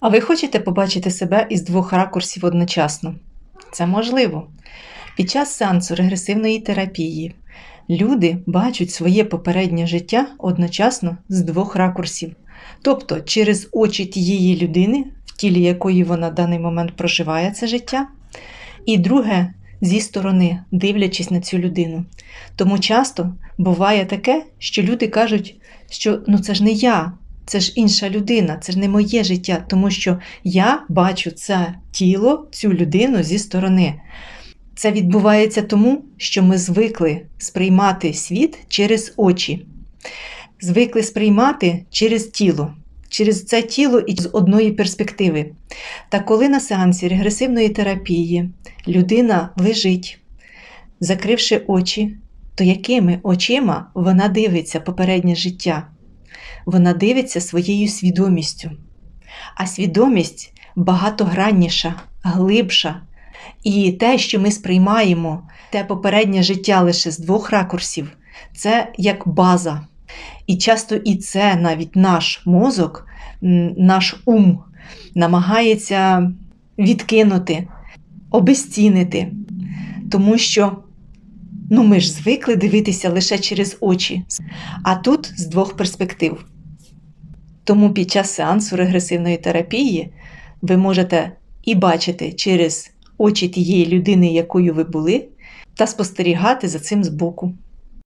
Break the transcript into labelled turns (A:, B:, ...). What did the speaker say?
A: А ви хочете побачити себе із двох ракурсів одночасно? Це можливо. Під час сеансу регресивної терапії люди бачать своє попереднє життя одночасно з двох ракурсів, тобто через очі тієї людини, в тілі якої вона в даний момент проживає це життя, і друге зі сторони, дивлячись на цю людину. Тому часто буває таке, що люди кажуть, що ну це ж не я, це ж інша людина, це ж не моє життя, тому що я бачу це тіло, цю людину зі сторони. Це відбувається тому, що ми звикли сприймати світ через очі, звикли сприймати через тіло, через це тіло і з одної перспективи. Та коли на сеансі регресивної терапії людина лежить, закривши очі, то якими очима вона дивиться попереднє життя? Вона дивиться своєю свідомістю. А свідомість багатогранніша, глибша. І те, що ми сприймаємо, те попереднє життя лише з двох ракурсів, це як база. І часто і це навіть наш мозок, наш ум намагається відкинути, обезцінити, тому що ну, ми ж звикли дивитися лише через очі, а тут з двох перспектив. Тому під час сеансу регресивної терапії ви можете і бачити через очі тієї людини, якою ви були, та спостерігати за цим збоку.